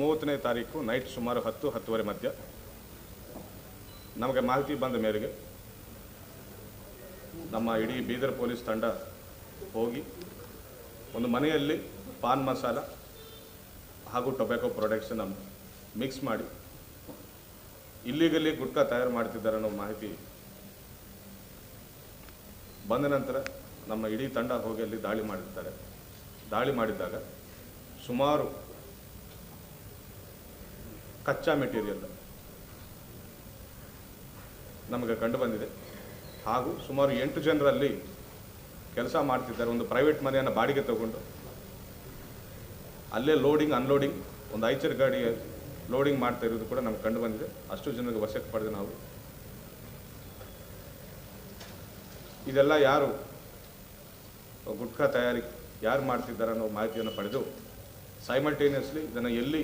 ಮೂವತ್ತನೇ ತಾರೀಕು ನೈಟ್ ಸುಮಾರು ಹತ್ತು, ಹತ್ತುವರೆ ಮಧ್ಯ. ನಮಗೆ ಮಾಹಿತಿ ಬಂದ ಮೇರೆಗೆ ನಮ್ಮ ಇಡೀ ಬೀದರ್ ಪೊಲೀಸ್ ತಂಡ ಹೋಗಿ ಒಂದು ಮನೆಯಲ್ಲಿ ಪಾನ್ ಮಸಾಲ ಹಾಗೂ ಟೊಬ್ಯಾಕೋ ಪ್ರಾಡಕ್ಟ್ಸನ್ನು ಮಿಕ್ಸ್ ಮಾಡಿ ಇಲ್ಲಿಗಲ್ಲಿ ಗುಟ್ಕಾ ತಯಾರು ಮಾಡ್ತಿದ್ದಾರೆ ಅನ್ನೋ ಮಾಹಿತಿ ಬಂದ ನಂತರ ನಮ್ಮ ಇಡೀ ತಂಡ ಹೋಗಿ ಅಲ್ಲಿ ದಾಳಿ ಮಾಡಿದ್ದಾರೆ. ದಾಳಿ ಮಾಡಿದಾಗ ಸುಮಾರು ಕಚ್ಚಾ ಮೆಟೀರಿಯಲ್. ನಮಗೆ ಕಂಡು ಬಂದಿದೆ. ಹಾಗೂ ಸುಮಾರು ಎಂಟು ಜನರಲ್ಲಿ ಕೆಲಸ ಮಾಡ್ತಿದ್ದಾರೆ. ಒಂದು ಪ್ರೈವೇಟ್ ಮನೆಯನ್ನು ಬಾಡಿಗೆ ತಗೊಂಡು. ಅಲ್ಲೇ ಲೋಡಿಂಗ್ ಅನ್ಲೋಡಿಂಗ್ ಒಂದು ಐಚರ್ ಗಾಡಿ ಲೋಡಿಂಗ್ ಮಾಡ್ತಾ ಇರೋದು ಕೂಡ ನಮ್ಗೆ ಕಂಡು ಬಂದಿದೆ. ಅಷ್ಟು ಜನರಿಗೆ ವಶಕ್ಕೆ ಪಡೆದು ನಾವು. ಇದೆಲ್ಲ ಯಾರು? ಗುಟ್ಕಾ ತಯಾರಿ ಯಾರು ಮಾಡ್ತಿದ್ದಾರೆ ಅನ್ನೋ ಮಾಹಿತಿಯನ್ನು ಪಡೆದು ಸೈಮಲ್ಟೇನಿಯಸ್ಲಿ ಇದನ್ನು ಎಲ್ಲಿ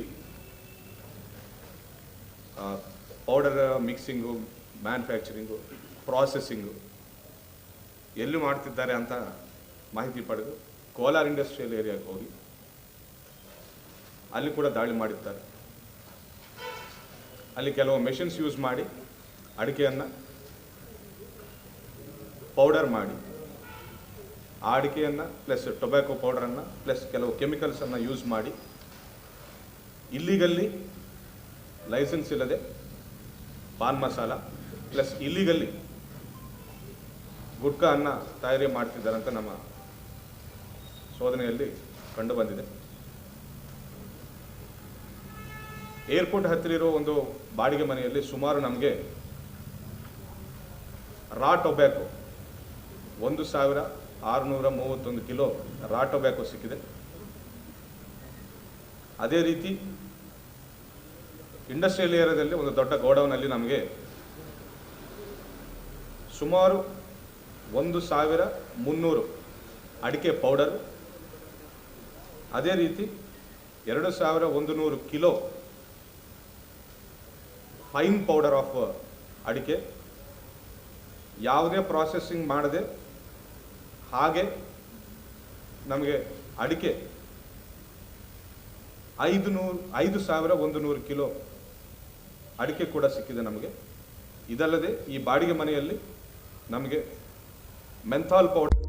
ಪೌಡರ್ ಮಿಕ್ಸಿಂಗು ಮ್ಯಾನುಫ್ಯಾಕ್ಚರಿಂಗು ಪ್ರಾಸೆಸಿಂಗು ಎಲ್ಲಿ ಮಾಡ್ತಿದ್ದಾರೆ ಅಂತ ಮಾಹಿತಿ ಪಡೆದು ಕೋಲಾರ್ ಇಂಡಸ್ಟ್ರಿಯಲ್ ಏರಿಯಾಗೆ ಹೋಗಿ ಅಲ್ಲಿ ಕೂಡ ದಾಳಿ ಮಾಡಿದ್ದಾರೆ ಅಲ್ಲಿ ಕೆಲವು ಮೆಷಿನ್ಸ್ ಯೂಸ್ ಮಾಡಿ ಅಡಿಕೆಯನ್ನು ಪೌಡರ್ ಮಾಡಿ ಆ ಅಡಿಕೆಯನ್ನು ಪ್ಲಸ್ ಟೊಬ್ಯಾಕೊ ಪೌಡರನ್ನು ಪ್ಲಸ್ ಕೆಲವು ಕೆಮಿಕಲ್ಸನ್ನು ಯೂಸ್ ಮಾಡಿ ಇಲ್ಲಿಗಲ್ಲಿ ಲೈಸೆನ್ಸ್ ಇಲ್ಲದೆ ಪಾನ್ ಮಸಾಲ ಪ್ಲಸ್ ಇಲ್ಲಿಗಲ್ಲಿ ಗುಟ್ಕಾ ಅನ್ನ ತಯಾರಿ ಅಂತ ನಮ್ಮ ಶೋಧನೆಯಲ್ಲಿ ಕಂಡು ಬಂದಿದೆ. ಏರ್ಪೋರ್ಟ್ ಹತ್ತಿರ ಇರೋ ಒಂದು ಬಾಡಿಗೆ ಮನೆಯಲ್ಲಿ ಸುಮಾರು ನಮಗೆ ರಾ ಟೊಬ್ಯಾಕೋ ಒಂದು ಸಾವಿರ ಆರುನೂರ ಮೂವತ್ತೊಂದು ಕಿಲೋ ರಾ ಟೊಬ್ಯಾಕೋ ಸಿಕ್ಕಿದೆ. ಅದೇ ರೀತಿ ಇಂಡಸ್ಟ್ರಿಯಲ್ ಏರಿಯಾದಲ್ಲಿ ಒಂದು ದೊಡ್ಡ ಗೋಡೌನಲ್ಲಿ ನಮಗೆ ಸುಮಾರು ಒಂದು ಸಾವಿರ ಮುನ್ನೂರು ಅಡಿಕೆ ಪೌಡರ್ ಅದೇ ರೀತಿ ಎರಡು ಸಾವಿರ ಒಂದು ನೂರು ಕಿಲೋ ಫೈನ್ ಪೌಡರ್ ಆಫ್ ಅಡಿಕೆ. ಯಾವುದೇ ಪ್ರಾಸೆಸ್ಸಿಂಗ್ ಮಾಡದೆ ಹಾಗೆ ನಮಗೆ ಅಡಿಕೆ ಐದು ನೂರು, ಐದು ಸಾವಿರ ಒಂದು ನೂರು ಕಿಲೋ ಅಡಿಕೆ ಕೂಡ ಸಿಕ್ಕಿದೆ ನಮಗೆ. ಇದಲ್ಲದೆ ಈ ಬಾಡಿಗೆ ಮನೆಯಲ್ಲಿ ನಮಗೆ ಮೆಂಥಾಲ್ ಪೌಡರ್